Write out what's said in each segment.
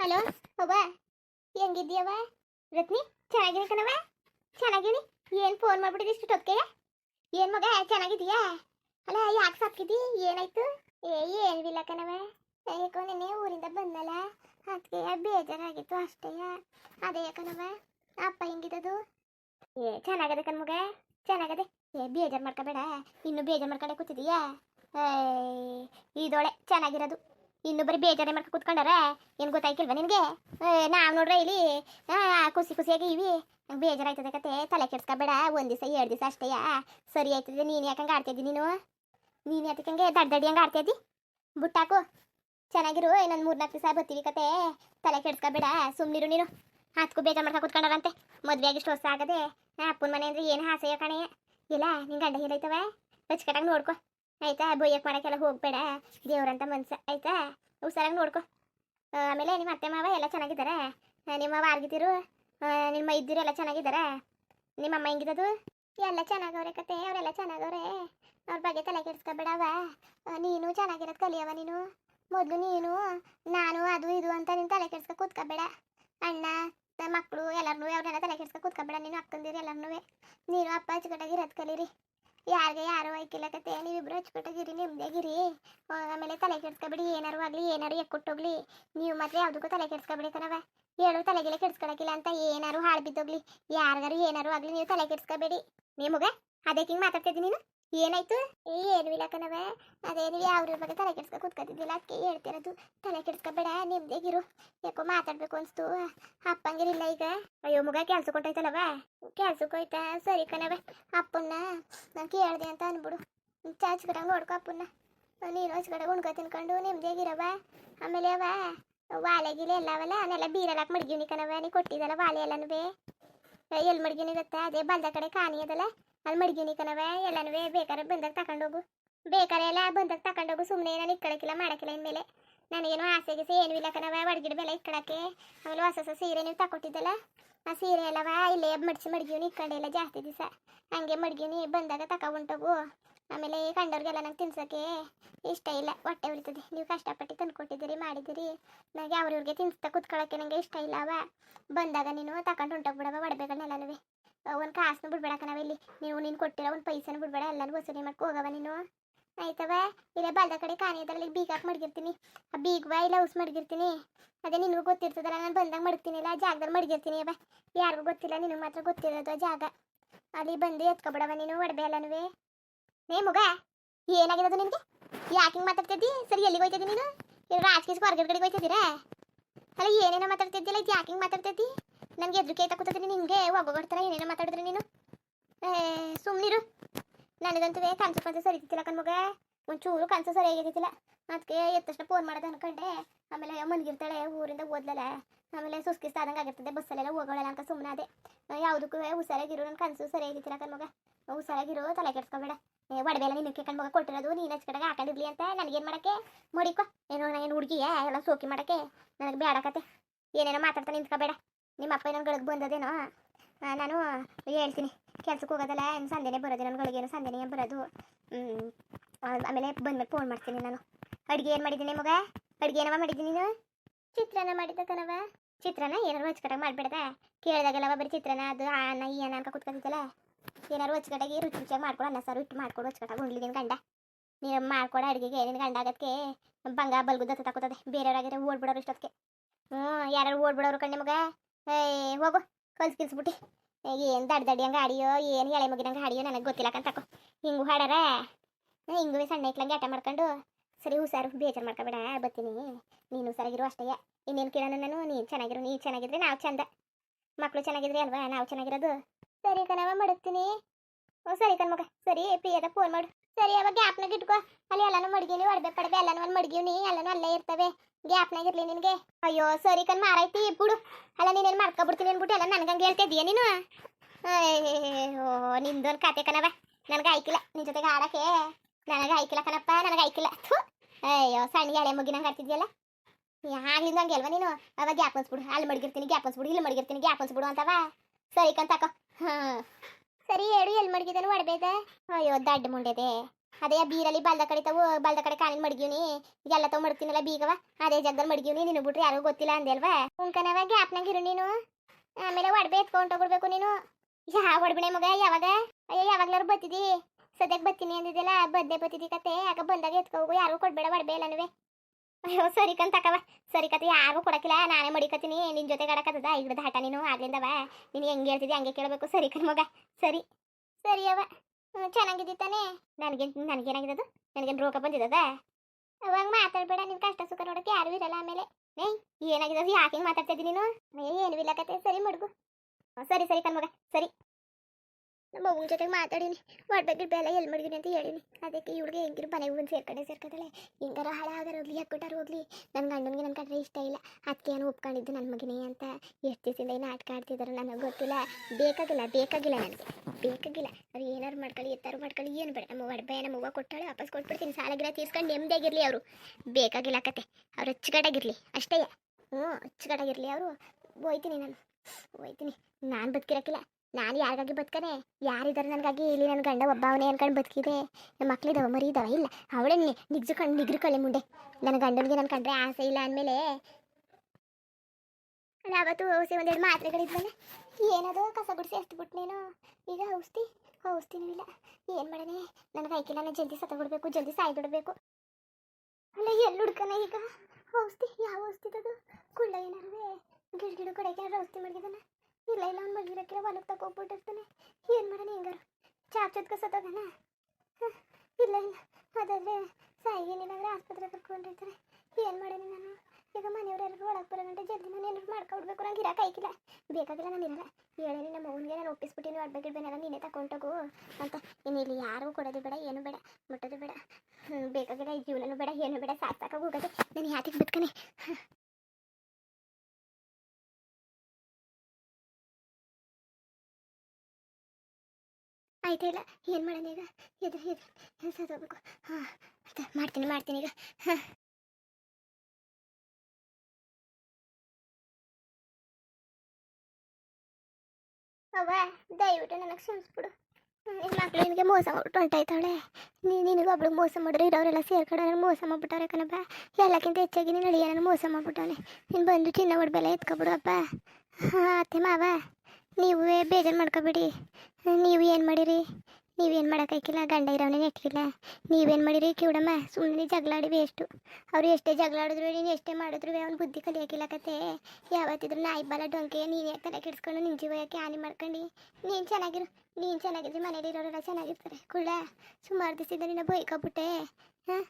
Hello ಒಬ್ಬ ಹೆಂಗಿದ್ಯವ ರತ್ನಿ, ಚೆನ್ನಾಗಿನ ಕಣವ ಚೆನ್ನಾಗಿನಿ? ಏನು ಫೋನ್ ಮಾಡ್ಬಿಟ್ಟಿದ್ದೆ ಇಷ್ಟು ಹೊತ್ತಿಗೆ? ಏನು ಮಗ ಚೆನ್ನಾಗಿದೀಯಾ ಅಲ್ಲ, ಯಾಕೆ ಸಾಕಿದ್ದಿ ಏನಾಯ್ತು? ಏ, ಏನಿಲ್ಲ ಕಣವ ಯಾಕೋ ನಿನ್ನೆ ಊರಿಂದ ಬಂದಲ್ಲ ಅದಕ್ಕೆ ಬೇಜಾರಾಗಿತ್ತು ಅಷ್ಟೇ. ಅದೇ ಕಣವ ಅಪ್ಪ ಹೆಂಗಿದದು? ಏ, ಚೆನ್ನಾಗದೆ ಕಣ್ಮಗ, ಚೆನ್ನಾಗದೆ. ಏ, ಬೇಜಾರು ಮಾಡ್ಕೋಬೇಡ. ಇನ್ನು ಬೇಜಾರು ಮಾಡ್ಕೊಂಡೆ ಕೂತಿದೀಯಾ? ಏ ಇದೊಳೆ ಚೆನ್ನಾಗಿರೋದು. ಇನ್ನು ಬರೀ ಬೇಜಾರೇ ಮಾಡ್ಕೊ ಕೂತ್ಕೊಂಡಾರ? ಏನು ಗೊತ್ತಾಯ್ಕಿಲ್ವ ನಿನಗೆ? ನಾವು ನೋಡ್ರೆ ಇಲ್ಲಿ ಖುಷಿ ಖುಷಿಯಾಗಿ ಇವಿ. ನಂಗೆ ಬೇಜಾರಾಯ್ತದೆ ಕತೆ. ತಲೆ ಕೆಡ್ಸ್ಕೊಬೇಡ. ಒಂದು ದಿವಸ, ಎರಡು ದಿವಸ ಅಷ್ಟೇ ಸರಿ ಆಯ್ತದೆ. ನೀನು ಯಾಕಂಗೆ ಆಡ್ತಿದ್ದಿ ನೀನು? ನೀನು ಯಾತಕ್ಕಂಗೆ ದಡ್ಡಡಿ ಹಂಗ ಆಡ್ತಿದ್ದಿ? ಬುಟ್ಟಾಕು. ಚೆನ್ನಾಗಿರು. ಇನ್ನೊಂದು ಮೂರ್ನಾಲ್ಕು ದಿವಸ ಬರ್ತೀವಿ ಕತೆ. ತಲೆ ಕೆಡ್ಸ್ಕೊಬೇಡ. ಸುಮ್ಮನಿರು ನೀನು. ಹತ್ಕು ಬೇಜಾರು ಮಾಡ್ಕೊ ಕೂತ್ಕೊಂಡಾರಂತೆ. ಮದುವೆ ಆಗಿಷ್ಟು ಹೊಸ ಆಗದೆ. ಅಪ್ಪನ ಮನೆ ಅಂದ್ರೆ ಏನು ಹಾಸೆಯೋ ಕಣೆ? ಇಲ್ಲ, ನಿಂಗೆ ಗಂಡ ಹೇಳೈತವ ಅಚ್ಚುಕಟ್ಟಾಗಿ ನೋಡ್ಕೊ. ಆಯ್ತಾ ಬೊಯ್ಯಕ್ಕೆ ಮಾಡೋಕ್ಕೆಲ್ಲ ಹೋಗ್ಬೇಡ, ದೇವ್ರಂತ ಮನ್ಸ, ಆಯ್ತಾ? ಹುಷಾರಾಗಿ ನೋಡ್ಕೊ. ಆಮೇಲೆ ನಿಮ್ಮ ಅತ್ತೆ ಮಾವ ಎಲ್ಲ ಚೆನ್ನಾಗಿದ್ದಾರೆ? ನಿಮ್ಮ ಅವ ವಾರ್ಗಿತಿರು ನಿಮ್ಮ ಇದ್ದಿರು ಎಲ್ಲ ಚೆನ್ನಾಗಿದ್ದಾರೆ? ನಿಮ್ಮ ಅಮ್ಮ ಹೆಂಗಿದದು? ಎಲ್ಲ ಚೆನ್ನಾಗವ್ರೆ ಕತೆ, ಅವರೆಲ್ಲ ಚೆನ್ನಾಗವ್ರೆ. ಅವ್ರ ಬಗ್ಗೆ ತಲೆ ಕೆಡಿಸ್ಕೊಬೇಡವ ನೀನು ಚೆನ್ನಾಗಿರೋದು ಕಲಿಯವ ನೀನು. ಮೊದಲು ನೀನು, ನಾನು ಅದು ಇದು ಅಂತ ನೀನು ತಲೆ ಕೆಡ್ಸ್ಕೊ ಕೂತ್ಕೋಬೇಡ. ಅಣ್ಣ ಮಕ್ಕಳು ಎಲ್ಲರನ್ನೂ ಅವ್ರನ್ನೆಲ್ಲ ತಲೆ ಕೆಡ್ಸ್ಕೊ ಕೂತ್ಕೋಬೇಡ. ನೀನು ಅಕ್ಕಂದಿರಿ ಎಲ್ಲರನ್ನೂ ನೀನು ಅಪ್ಪ ಅಚ್ಚುಕಟ್ಟಾಗಿರೋದು ಕಲೀರಿ. ಯಾರಿಗೆ ಯಾರು ಐಕಿಲ್ಲ ಕತೆ. ನೀವಿಬ್ರು ಅಚ್ಚುಕಟ್ಟಾಗಿರಿ ನಿಮ್ದಾಗಿರಿ ಆಮೇಲೆ ತಲೆ ಕೆಡ್ಸ್ಕೊಬಿಡಿ, ಏನಾರು ಆಗಲಿ, ಏನಾರು ಎಕ್ಕೊಟ್ಟೋಗ್ಲಿ. ನೀವು ಮಾತ್ರ ಯಾವುದಕ್ಕೂ ತಲೆ ಕೆಡ್ಸ್ಕೊಬಿಡಿ ಕಣವ ಹೇಳು, ತಲೆಗೆಲೆ ಕೆಡ್ಸ್ಕೊಳಕಿಲ್ಲ ಅಂತ ಏನಾರು ಹಾಳು ಬಿದ್ದೋಗ್ಲಿ. ಯಾರಿಗಾರು ಏನಾರು ಆಗ್ಲಿ, ನೀವು ತಲೆ ಕೆಡ್ಸ್ಕೊಬೇಡಿ. ನಿಮಗೆ ಅದಕ್ಕೆ ಹಿಂಗೆ ಮಾತಾಡ್ತಿದ್ದೀನಿ ನೀನು? ಏನಾಯ್ತು? ಏನು ಇಲ್ಲ ಕಣವ ಅದೇ ನೀವು ಯಾವ ಬಗ್ಗೆ ತಲೆ ಕೆಡ್ಸ್ಕೊ ಕೂತ್ಕೊತಿದ್ದಿಲ್ಲ? ಅದಕ್ಕೆ ಹೇಳ್ತಿರೋದು, ತಲೆ ಕೆಡ್ಸ್ಕೊಬೇಡ ನಿಮ್ದೇಗಿರು ಯಾಕೋ ಮಾತಾಡ್ಬೇಕು ಅನ್ಸ್ತು. ಅಪ್ಪಂಗಿರಿಲ್ಲ ಈಗ. ಅಯ್ಯೋ, ಮಗ ಕೆಲ್ಸಕ್ಕೆ ಹೊಂಟೈತಲ್ಲವ ಕೆಲ್ಸಕ್ಕೆ ಹೋಯ್ತಾ? ಸರಿ ಕಣವ ಅಪ್ಪನ್ನ ನಾನು ಕೇಳ್ದೆ ಅಂತ ಅನ್ಬಿಡು. ಚಾಚ್ಕಟಾಗ ನೋಡ್ಕೊ ಅಪ್ಪನ್ನ. ನೀನು ಹಚ್ಕಡೆ ಉಣ್ಕೊ ತಿನ್ಕೊಂಡು ನಿಮ್ದೇಗಿರವ ಆಮೇಲೆ ಅವ ವಾಲೆ ಗಿಲೆ ಎಲ್ಲವಲ್ಲ ಅವನ್ನೆಲ್ಲ ಬೀರಲಾಕ್ ಮಡ್ಗಿವ್ನಿ ಕಣವ ನೀ ಕೊಟ್ಟಿದ್ದಲ್ಲ ವಾಲೆ ಎಲ್ಲನೂ ಎಲ್ಲಿ ಮಡ್ಗಿನಿ ಗೊತ್ತಾ? ಅದೇ ಬಂದ ಕಡೆ ಕಾಣಿ ಅದಲ್ಲ. ಅಲ್ಲಿ ಮಡ್ಗಿನಿ ಕಣವ ಎಲ್ಲನೂ ಬೇಕಾದ್ರೆ ಬಂದಾಗ ತಗೊಂಡೋಗು ಬೇಕಾರೆ ಎಲ್ಲ ಬಂದಾಗ ತಗೊಂಡೋಗು ಸುಮ್ಮನೆ ನಾನು ಇಕ್ಕಳಕ್ಕಿಲ್ಲ, ಮಾಡಕ್ಕಿಲ್ಲ ಇನ್ಮೇಲೆ. ನನಗೇನು ಆಸೆ ಗೀಸೆ ಏನು ಇಲ್ಲ ಕಣವ ಒಡಗಿಡ ಬೆಲೆ ಆಮೇಲೆ ಹೊಸ ಹೊಸ ಸೀರೆ ನೀವು ತಗೊಟ್ಟಿದ್ದಲ್ಲ ಆ ಸೀರೆ ಎಲ್ಲವ ಇಲ್ಲೇ ಮಡಿಸಿ ಮಡ್ಗಿವ್ನಿ ಇಕ್ಕಂಡೆಲ್ಲ ಜಾಸ್ತಿ ದಿವಸ. ಹಂಗೆ ಮಡ್ಗಿವ್ನಿ ಬಂದಾಗ ತಗೊಂಡೋಗು ಆಮೇಲೆ ಕಂಡವ್ರಿಗೆಲ್ಲ ನಂಗೆ ತಿನ್ಸೋಕ್ಕೆ ಇಷ್ಟ ಇಲ್ಲ, ಹೊಟ್ಟೆ ಉಳಿತದೆ ನೀವು ಕಷ್ಟಪಟ್ಟು ತಂದು ಕೊಟ್ಟಿದ್ದೀರಿ ಮಾಡಿದ್ದೀರಿ. ನನಗೆ ಅವ್ರವ್ರಿಗೆ ತಿನ್ಸ್ತಾ ಕುತ್ಕೊಳ್ಳೋಕ್ಕೆ ನನಗೆ ಇಷ್ಟ ಇಲ್ಲ ಅವ. ಬಂದಾಗ ನೀನು ತಗೊಂಡು ಹೊಂಟೋಗ್ಬಿಡವ ಒಡವೆಗಳನ್ನೆಲ್ಲನೂ ಒಂದು ಕಾಸನ್ನು ಬಿಡ್ಬೇಡಕ್ಕ ಇಲ್ಲಿ ನೀವು ನೀನು ಕೊಟ್ಟಿರೋ ಒಂದು ಪೈಸನು ಬಿಡ್ಬೇಡ, ಎಲ್ಲನೂ ವಸೂಲಿ ಮಾಡ್ಕೊ ಹೋಗವ ನೀನು. ಆಯ್ತವ? ಇಲ್ಲೇ ಬಲ್ದ ಕಡೆ ಕಾಣಿಯದಲ್ಲಿ ಬೀಗ ಹಾಕಿ ಮಡಗಿರ್ತೀನಿ. ಆ ಬೀಗವ ಇಲ್ಲ ಉಸ್ ಮಡಗಿರ್ತೀನಿ. ಅದೇ ನಿನಗೂ ಗೊತ್ತಿರ್ತದಲ್ಲ, ನಾನು ಬಂದಾಗ ಮಡಗ್ತೀನಿಲ್ಲ ಆ ಜಾಗದಲ್ಲಿ ಮಡಗಿರ್ತೀನಿ ಅವ. ಯಾರಿಗೂ ಗೊತ್ತಿಲ್ಲ, ನಿನಗೆ ಮಾತ್ರ ಗೊತ್ತಿರೋದು ಆ ಜಾಗ. ಅಲ್ಲಿ ಬಂದು ಎತ್ಕೊಬಿಡವ ನೀನು ಒಡವೆ ಎಲ್ಲನೂ ನೇ ಮುಗ, ಏನಾಗಿರೋದು ನಿನಗೆ? ಯಾಕೆ ಹಿಂಗೆ ಮಾತಾಡ್ತಿದ್ದಿ? ಸರಿ ಎಲ್ಲಿಗೆ ಹೋಯ್ತಿದ್ದಿ ನೀನು? ರಾಜಕೀಯ ಹೊರಗಡೆ ಕಡೆಗೆ ಹೋಯ್ತಿದ್ದೀರಾ? ಅಲ್ಲ ಏನೇನೋ ಮಾತಾಡ್ತಿದ್ದಿಲ್ಲ, ಇದು ಯಾಕೆ ಹಿಂಗೆ ಮಾತಾಡ್ತಿದ್ದಿ? ನನಗೆ ಹೆದರಿಕೆ ಆಯ್ತಾ ಕೂತಿದ್ದೀನಿ ನಿಮಗೆ ಹೋಗೋಗ್ತಾರ ಏನೇನೋ ಮಾತಾಡಿದ್ರಿ ನೀನು? ಏ ಸುಮ್ಮನಿರು ನನಗಂತೂ ಕನ್ಸು ಕನ್ಸು ಇದ್ದಿಲ್ಲ ಕಣ್ಮಗ ಒಂಚೂರು ಕನ್ಸು ಸರಿ ಆಗಿದ್ದಿಲ್ಲ ಅದಕ್ಕೆ ಎದ್ದ ತಕ್ಷಣ ಫೋನ್ ಮಾಡೋದು ಅನ್ಕೊಂಡೆ. ಆಮೇಲೆ ಮನ್ಗಿರ್ತಾಳೆ ಊರಿಂದ ಓದ್ಲಲ್ಲ. ಆಮೇಲೆ ಸುಸ್ಕಿಸ್ತ ಆದಂಗೆ ಆಗಿರ್ತದೆ, ಬಸ್ಸಲ್ಲೆಲ್ಲ ಹೋಗೋಳಲ್ಲ ಅಂತ ಸುಮ್ಮನೆ ಅದೇ ಯಾವುದಕ್ಕೂ ಹುಷಾರಾಗಿರು ನನ್ನ ಕನಸು ಸರಿ ಆಗಿದ್ದಿಲ್ಲ ಕಣ್ಮಗ ಹುಷಾರಾಗಿರು, ತಲೆ ಕೆಡ್ಸ್ಕೊಬೇಡ. ಒಡವೆಲ್ಲ ನಿನಗೆ ಕಣ್ಮಗ ಕೊಟ್ಟಿರೋದು, ನೀನು ಹಚ್ಕಡೆಗೆ ಹಾಕೊಂಡಿರ್ಲಿ ಅಂತ ನನಗೇನು ಮಾಡಕ್ಕೆ? ಮಡಿಕೋ. ಏನೋ, ಏನು ಹುಡುಗಿಯ, ಎಲ್ಲ ಸೋಕಿ ಮಾಡಕ್ಕೆ? ನನಗೆ ಬೇಡ ಕತೆ. ಏನೇನೋ ಮಾತಾಡ್ತಾ ನಿಂತ್ಕೋಬೇಡ. ನಿಮ್ಮ ಅಪ್ಪ ಗಳಿಗೆ ಬಂದದೇನೋ? ನಾನು ಹೇಳ್ತೀನಿ. ಕೆಲ್ಸಕ್ಕೆ ಹೋಗೋದಲ್ಲ ಏನು ಸಂದೇನೆ ಬರೋದು ನನ್ನ ಸಂದೇನೆ ಬರೋದು. ಆಮೇಲೆ ಬಂದ್ಮೇಲೆ ಫೋನ್ ಮಾಡ್ತೀನಿ ನಾನು. ಅಡುಗೆ ಏನು ಮಾಡಿದ್ದೀನಿ ಮಗ ಅಡುಗೆ ಏನವ ಮಾಡಿದ್ದೀನಿ ನೀನು? ಚಿತ್ರಾನ್ನ ಮಾಡಿದ್ದ ಕಣವ ಚಿತ್ರಾನ್ನ ಏನಾರು ಹಚ್ಕಟಾಗಿ ಮಾಡಿಬಿಡದೆ? ಕೇಳಿದಾಗೆಲ್ಲ ಬರೀ ಚಿತ್ರಾನ್ನ, ಅದು ಅನ್ನ, ಈ ಅನ್ನ ಅನ್ಕ ಕುತ್ಕೊತಿದ್ದಲ್ಲ? ಏನಾರು ಹಚ್ಕಟಾಗಿ ರುಚಿ ರುಚಿಯಾಗಿ ಮಾಡ್ಕೊಡು, ಅನ್ನ, ಸಾರು ಇಟ್ಟು ಮಾಡ್ಕೊಡು ಹಚ್ಕಟಾಗಿ ಉಂಡ್ಲಿದ್ದೀನಿ ಗಂಡ. ನೀನು ಮಾಡ್ಕೊಡ ಅಡುಗೆಗೆ ನಿನ್ನ ಗಂಡ ಆಗೋದಕ್ಕೆ ಬಂಗ ಬಲ್ಗುದ್ದ ತಕೋತದೆ ಬೇರೆಯವ್ರಾಗಿರೋ ಓಡ್ಬಿಡೋರು ಇಷ್ಟೊತ್ತಿಗೆ. ಹ್ಞೂ ಯಾರು ಓಡ್ಬಿಡೋರು ಕಣ್ಣೆ ಮಗ ಏ, ಹೋಗು. ಕಲ್ಸ್ ಕಿಲ್ಸ್ಬಿಟ್ಟು ಏನು ದಡ್ ದಡಿ ಹಂಗೆ ಹಾಡಿಯೋ ಏನು ಎಳೆ ಮುಗಿದಂಗೆ ಹಾಡಿಯೋ ನನಗೆ ಗೊತ್ತಿಲ್ಲ ತಕೋ. ಹಿಂಗೂ ಹಾಡಾರ? ಹಿಂಗೂ ಸಣ್ಣ ಇಕ್ಲಂಗೆ ಆಟ ಮಾಡ್ಕೊಂಡು ಸರಿ ಹುಷಾರು ಬೇಜಾರು ಮಾಡ್ಕೊಬೇಡ, ಬರ್ತೀನಿ. ನೀನು ಹುಷಾರಾಗಿರು ಅಷ್ಟೇ. ಇನ್ನೇನು ಕೇಳೋಣ ನಾನು ನೀನು ಚೆನ್ನಾಗಿರು ನೀನು ಚೆನ್ನಾಗಿದ್ರೆ ನಾವು ಚಂದ. ಮಕ್ಕಳು ಚೆನ್ನಾಗಿದ್ರೆ ಅಲ್ವಾ ನಾವು ಚೆನ್ನಾಗಿರೋದು? ಸರಿ ಕಣವ ಮಡಗ್ತೀನಿ. ಓ, ಸರಿ ಕಣ್ಮಗ ಸರಿ ಪಿ ಅದ ಫೋನ್ ಮಾಡು. ಸರಿ ಅವಾಗ ಗ್ಯಾಪ್ನಾಗ ಇಟ್ಕೋ. ಅಲ್ಲಿ ಎಲ್ಲಾನು ಮಡಗಿನಿ ಒಡವೆ ಪಡವೆ ಎಲ್ಲಾನು ಒಂದು ಮಡ್ಗಿವ್ನಿ, ಎಲ್ಲಾನು ಅಲ್ಲೇ ಇರ್ತವೆ. ಗ್ಯಾಪ್ನಾಗ ಇರ್ಲಿ ನಿನಗೆ. ಅಯ್ಯೋ, ಸರಿ ಕಣ್ ಮಾರೈತಿ ಬಿಡು ಅಲ್ಲ, ನೀನೇನು ಮಾಡ್ಕೊಬಿಡ್ತೀನಿ ಅನ್ಬಿಟ್ಟು ಎಲ್ಲ ನನಗಂಗೆ ಹೇಳ್ತಾ ಇದೀಯ ನೀನು? ಓ ನಿಂದೊಂದು ಕತೆ ಕಣವ ನನಗೆ ಆಯ್ಕಿಲ್ಲ. ನಿನ್ ಜೊತೆಗೆ ಆಡಕ್ಕೆ ನನಗೆ ಆಯ್ಕಿಲ್ಲ ಕಣಪ್ಪ, ನನಗೆ ಆಯ್ಕಿಲ್ಲ. ಅಯ್ಯೋ ಸಣ್ಣ ಎಳೆ ಮುಗಿನಂಗೆ ಆಡ್ತಿದ್ಯಲ್ಲ ಆಗ್ಲಿಂದ ಹಂಗೆ ಅಲ್ವಾ ನೀನು? ಅವಾಗ ಗ್ಯಾಪ್ ಅನ್ಸ್ಬಿಡು ಅಲ್ಲಿ ಮಡಗಿರ್ತೀನಿ, ಗ್ಯಾಪ್ ಅನ್ಸ್ಬಿಡು ಇಲ್ಲಿ ಮಡಗಿರ್ತೀನಿ, ಗ್ಯಾಪ್ ಅನ್ಸ್ಬಿಡು ಅಂತವ? ಸರಿ ಕಂತಾಕೋ ಹಾಂ. ಸರಿ, ಹೇಳು, ಎಲ್ಲಿ ಮಡಗಿದನು, ಒಡಬೇದ? ಅಯ್ಯೋ, ದಡ್ಡ ಮುಂಡೆದೆ. ಅದೇ ಬೀರಲ್ಲಿ ಬಲ್ದ ಕಡೆ ತಾವು, ಬಲ್ದ ಕಡೆ ಕಾಣಿನ ಮಡ್ಗಿವ್ನಿ. ಎಲ್ಲ ತಾವು ಮಡ್ತೀನಲ್ಲ ಬೀಗವ? ಅದೇ ಜಾಗದಲ್ಲಿ ಮಡ್ಗಿವ್ನಿ ನೀನು ಬಿಟ್ರೆ ಯಾರಿಗೂ ಗೊತ್ತಿಲ್ಲ ಅಂದೆಲ್ವಾ ಉಂಕನವ ಗ್ಯಾಪ್ನಾಗ ಇರು ನೀನು. ಆಮೇಲೆ ಒಡಬೆ ಎತ್ಕೊಂಡು ತಗೊಳ್ಬೇಕು ನೀನು. ಯಾ, ಒಡಬಣೆ ಮಗ, ಯಾವಾಗ? ಅಯ್ಯೋ, ಯಾವಾಗ್ಲಾರು ಬತ್ತಿದಿ ಸದ್ಯಕ್ಕೆ ಬತ್ತೀನಿ ಅಂದಿದ್ದೆಲ್ಲ ಬದ್ದೆ ಬತ್ತಿದಿ ಕತೆ. ಯಾಕೆ ಬಂದಾಗ ಎತ್ಕೋಗು ಯಾರಿಗೂ ಕೊಡ್ಬೇಡ ಒಡಬೆ ಎಲ್ಲನೂ ಅಯ್ಯೋ, ಸರಿ ಕಂತ ಅಕ್ಕವ ಸರಿ ಕತೆ, ಯಾರಿಗೂ ಕೊಡಕ್ಕಿಲ್ಲ. ನಾನೇ ಮಡಿಕತ್ತೀನಿ ನಿನ್ ಜೊತೆ ಕಡಕತ್ತದ? ಹಿಡ್ದ ಹಠ ನೀನು? ಆಗ್ಲಿಂದವ? ನೀನು ಹೆಂಗೆ ಹೇಳ್ತಿದ್ದಿ ಹಂಗೆ ಕೇಳಬೇಕು. ಸರಿ ಕಣ್ ಮಗ. ಸರಿ. ಸರಿ ಅವ ಹ್ಮ್, ಚೆನ್ನಾಗಿದ್ದಿ ತಾನೇ? ನನಗೇನ್ ರೋಗ ಬಂದಿದ್ದದ ಅವಾಗ ಮಾತಾಡಬೇಡ ನಿನ್ ಕಷ್ಟ ಸುಖ ನೋಡಕ್ಕೆ ಯಾರು ಇರಲ್ಲ ಆಮೇಲೆ. ಏ ಏನಾಗಿದೆ ಯಾಕೆ ಹಿಂಗೆ ಮಾತಾಡ್ತಾ ಇದ್ದೀನಿ ನೀನು? ಏನು ಇಲ್ಲ ಕತೆ. ಸರಿ ಮಡ್ಗು. ಸರಿ ಸರಿ ಕಣ್ಮಗ ಸರಿ. ನಮ್ಮ ಅವ್ನ ಜೊತೆ ಮಾತಾಡೀನಿ. ಮಾಡ್ಬೇಕು ಬೆಲ್ಲ ಎಲ್ಲಿ ಮಾಡಿದೀನಿ ಅಂತ ಹೇಳೀನಿ. ಅದಕ್ಕೆ ಇವಳಿಗೆ ಹೆಂಗಿರು ಮನೆಗೆ ಬಂದು ಸೇರ್ಕಡೆ ಸೇರ್ಕೊತಾಳೆ ಹಿಂಗಾರ ಹಾಳಾಗಾರ ಹೋಗ್ಲಿ ಯಾಕೊಟ್ಟಾರ ಹೋಗ್ಲಿ. ನನ್ನ ಗಂಡನಿಗೆ ನನ್ನ ಕಂಡ್ರೆ ಇಷ್ಟ ಇಲ್ಲ. ಅದಕ್ಕೆ ಏನು ಒಪ್ಕೊಂಡಿದ್ದು ನನ್ನ ಮಗನೇ ಅಂತ ಎಷ್ಟು ದಿವಸದಿಂದ ಏನು ಆಟ ಆಡ್ತಿದ್ದಾರೆ ನನಗೆ ಗೊತ್ತಿಲ್ಲ. ಬೇಕಾಗಿಲ್ಲ ಬೇಕಾಗಿಲ್ಲ ನನಗೆ. ಬೇಕಾಗಿಲ್ಲ. ಅವ್ರು ಏನಾರು ಮಾಡ್ಕೊಳ್ಳಿ, ಎತ್ತಾರು ಮಾಡ್ಕೊಳ್ಳಿ, ಏನು ಬೇಡ. ನಮ್ಮ ಒಡಬೆ, ನಮ್ಮ ಹೂವು ಕೊಟ್ಟಾಳೆ, ವಾಪಸ್ ಕೊಟ್ಬಿಡ್ತೀನಿ. ಸಾಲಗಿರ ತೀರ್ಸ್ಕೊಂಡು ನೆಮ್ಮದಿಯಾಗಿರಲಿ ಅವರು. ಬೇಕಾಗಿಲ್ಲ ಕತೆ. ಅವ್ರು ಅಚ್ಚುಕಟ್ಟಾಗಿರಲಿ. ಅಷ್ಟೇ. ಹ್ಞೂ ಅಚ್ಚುಕಟ್ಟಾಗಿರಲಿ ಅವರು. ಹೋಯ್ತೀನಿ ನಾನು. ಹೋಯ್ತೀನಿ. ನಾನು ಬದುಕಿರಕ್ಕಿಲ್ಲ ನಾನು ಯಾರಿಗಾಗಿ ಬದುಕನೆ? ಯಾರಿದ್ದಾರೆ ನನಗಾಗಿ ಇಲ್ಲಿ ನನ್ನ ಗಂಡ ಒಬ್ಬ ಅವನೇ ಅನ್ಕೊಂಡು ಬದುಕಿದೆ. ನಮ್ಮ ಮಕ್ಳಿದಾವ ಮರಿ ಇದಾವ ಇಲ್ಲ, ಅವಳೇ ನಿಗ್ಜು ಕಣ್ ನಿಗ್ರು ಕಳೆ ಮುಂದೆ. ನನ್ನ ಗಂಡನಿಗೆ ನನ್ನ ಕಂಡ್ರೆ ಆಸೆ ಇಲ್ಲ ಅಂದಮೇಲೆ ಅವತ್ತು ಔಷಧಿ ಒಂದೆರಡು ಮಾತ್ರೆಗಳಿದ್ವಲ್ಲ ಏನದು ಕಸ ಗುಡಿಸಿ ಎಷ್ಟು ಬಿಟ್ನೇನು ಈಗ ಔಷಧಿ? ಔಷಧಿನೂ ಇಲ್ಲ. ಏನು ಮಾಡನೆ ನನಗೆ ಐಕಿಲ್ಲ ನಾನು ಜಲ್ದಿ ಸತ್ತ ಬಿಡಬೇಕು ಜಲ್ದಿ ಸಾಯ್ ಬಿಡಬೇಕು ಅಲ್ಲ ಎಲ್ಲಿ ಹುಡ್ಕನ ಈಗ? ಔಷಧಿ? ಯಾವ ಔಷಧಿ ಅದು? ಕುಳ್ಳ ಏನಾರು ಗಿಡ ಗಿಡ ಕಡೆಗೆ ಔಷಧಿ ಮಾಡಿದಾನ? ಇಲ್ಲ ಇಲ್ಲ ಅವ್ನು ಮಗಿರಕ್ಕಿರ ಹೊಲಕ್ಕೆ ತಗೋಗ್ಬಿಟ್ಟಿರ್ತಾನೆ ಏನು ಮಾಡೋಣ ಹೆಂಗಾರು? ಚಾಪ್ ಚತ್ಕ ಸತ್ತೋಗಣ ಇಲ್ಲ ಇಲ್ಲ. ಅದಾದರೆ ಸಾಯಿಗೇನಿಲ್ಲಾಂದ್ರೆ ಆಸ್ಪತ್ರೆ ಕರ್ಕೊಂಡಿರ್ತಾರೆ. ಏನು ಮಾಡೋಣ ನಾನು? ಈಗ ಮನೆಯವ್ರೆಲ್ಲರೂ ಒಳಗೆ ಬರೋಗಂಟೆ ಜಲ್ದಿ ನಾನು ಏನಾದ್ರು ಮಾಡ್ಕೊಡ್ಬೇಕು ನಂಗೆ ಇರಕ್ಕೆ ಐಕಿಲ್ಲ ಬೇಕಾಗಿಲ್ಲ ನಾನು ಇರಲ್ಲ ಹೇಳೇನಿ ನಮ್ಮ ಮಗನಿಗೆ ನಾನು ಒಪ್ಪಿಸ್ಬಿಟ್ಟಿನಿ ಅಡ್ಬೇಕಿಡ್ಬೇನಲ್ಲ ನೀನೇ ತಗೊಂಡೋಗು ಅಂತ. ಇನ್ನು ಇಲ್ಲಿ ಯಾರಿಗೂ ಕೊಡೋದು ಬೇಡ, ಏನು ಬೇಡ, ಮುಟ್ಟೋದು ಬೇಡ. ಬೇಕಾಗಿಲ್ಲ ಈ ಜೀವನನೂ ಬೇಡ, ಏನು ಬೇಡ, ಸಾಕು ಸಾಕಾಗಿ ಹೋಗೋದು. ನಾನು ಯಾತಿಗೆ ಬದುಕನೆ ಆಯ್ತಾ ಇಲ್ಲ? ಏನು ಮಾಡೋಣ ಈಗ? ಇದು ಇದು ಸತ್ತೋಗ್ಬೇಕು. ಹಾಂ ಮಾಡ್ತೀನಿ ಮಾಡ್ತೀನಿ ಈಗ. ಹಾಂ. ಅವ್ವ, ದಯವಿಟ್ಟು ನನಗೆ ಕ್ಷಮಿಸ್ಬಿಡು. ನಿನ್ನ ಮಕ್ಳು ನಿನಗೆ ಮೋಸ ಮಾಡ್ಬಿಟ್ಟು ಹೊಂಟಾಯ್ತಾಳೆ ನೀ, ನಿನಗೆ ಒಬ್ಳು ಮೋಸ ಮಾಡಿದ್ರೆ ಇರೋರೆಲ್ಲ ಸೇರ್ಕೊಂಡು ನನಗೆ ಮೋಸ ಮಾಡ್ಬಿಟ್ಟವ್ರೆ ಕಣಪ್ಪ. ಎಲ್ಲಕ್ಕಿಂತ ಹೆಚ್ಚಾಗಿ ನೀನು ಅಳಿಯ ಮೋಸ ಮಾಡ್ಬಿಟ್ಟವನೆ. ನೀನು ಬಂದು ಚಿನ್ನ ಒಡ್ಬೆಲ್ಲ ಎತ್ಕೊಬಿಡು ಅಪ್ಪ. ಹಾಂ, ಅತ್ತೆ, ಮಾವ. ನೀವೇ ಬೇಜಾರು ಮಾಡ್ಕೊಬೇಡಿ. ನೀವು ಏನು ಮಾಡಿರಿ? ನೀವೇನು ಮಾಡೋಕ್ಕಾಯ್ಕಿಲ್ಲ ಗಂಡ ಇರೋನೇ ನೆಟ್ಟಿಲ್ಲ ನೀವೇನು ಮಾಡಿರಿ? ಕಿವಡಮ್ಮ ಸುಮ್ಮನೆ ಜಗಳಾಡಿ ವೇಸ್ಟು ಅವ್ರು ಎಷ್ಟೇ ಜಗಳಾಡಿದ್ರು ನೀನು ಎಷ್ಟೇ ಮಾಡಿದ್ರು, ಅವ್ನು ಬುದ್ಧಿ ಕಲಿಯೋಕ್ಕಿಲ್ಲ ಕತೆ. ಯಾವತ್ತಿದ್ರು ನಾಯಿ ಬಾಲ ಡೊಂಕೆ, ನೀನೇ ತಲೆ ಕೆಡಿಸ್ಕೊಂಡು ನಿನ್ನ ಜೀವ ಯಾಕೆ ಹಾನಿ ಮಾಡ್ಕೊಂಡು. ನೀನು ಚೆನ್ನಾಗಿರು, ನೀನು ಚೆನ್ನಾಗಿದ್ರೆ ಮನೇಲಿ ಇರೋರೆಲ್ಲ ಚೆನ್ನಾಗಿರ್ತಾರೆ. ಕುಳ್ಳ, ಸುಮಾರು ದಿವಸದಿಂದ ನಿನ್ನ ಬೈಕೊಬಿಟ್ಟೆ ಹಾಂ?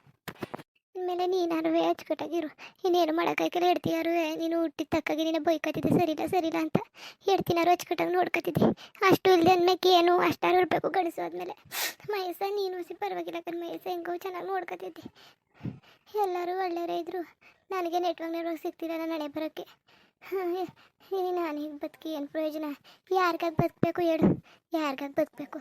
ಇನ್ಮೇಲೆ ನೀನಾರುವೆ ಅಚ್ಚುಕಟ್ಟಾಗಿರು. ಇನ್ನೇನು ಮಾಡೋಕ್ಕಾಗಿಲ್ಲ ಹೇಳ್ತೀಯಾರುವೆ ನೀನು ಹುಟ್ಟಿದ ತಕ್ಕಾಗಿ ನೀನು ಬೈಕತ್ತಿದ್ದೆ ಸರಿಲ್ಲ ಸರಿಲ್ಲ ಅಂತ ಹೇಳ್ತೀನಾರು, ಅಚ್ಚುಕಟ್ಟಾಗಿ ನೋಡ್ಕೊತಿದ್ದೆ. ಅಷ್ಟು ಇಲ್ಲದೆ ಅಂದ್ಮೇಲೆ ಏನು ಅಷ್ಟಾರು ಇರಬೇಕು ಗಳಿಸೋದ್ಮೇಲೆ ಆದಮೇಲೆ. ನೀನು ಸಿ, ಪರವಾಗಿಲ್ಲ ಕಣ್ ಮೈಸ ಹೆಂಗೋ ಚೆನ್ನಾಗಿ ನೋಡ್ಕೊತಿದ್ದೆ. ಎಲ್ಲರೂ ಒಳ್ಳೆಯವರೇ ಇದ್ದರು ನನಗೆ ನೆಟ್ವರ್ಕ್ ನೆಟ್ವರ್ಕ್ ಸಿಗ್ತಿಲ್ಲ ನಾನು ಹಣೆ ಬರೋಕ್ಕೆ. ನಾನು ಹೀಗೆ ಬದುಕಿ, ಏನು ಪ್ರಯೋಜನ? ಯಾರಿಗಾಗಿ ಬದುಕಬೇಕು ಹೇಳು. ಯಾರಿಗಾಗಿ ಬದುಕಬೇಕು?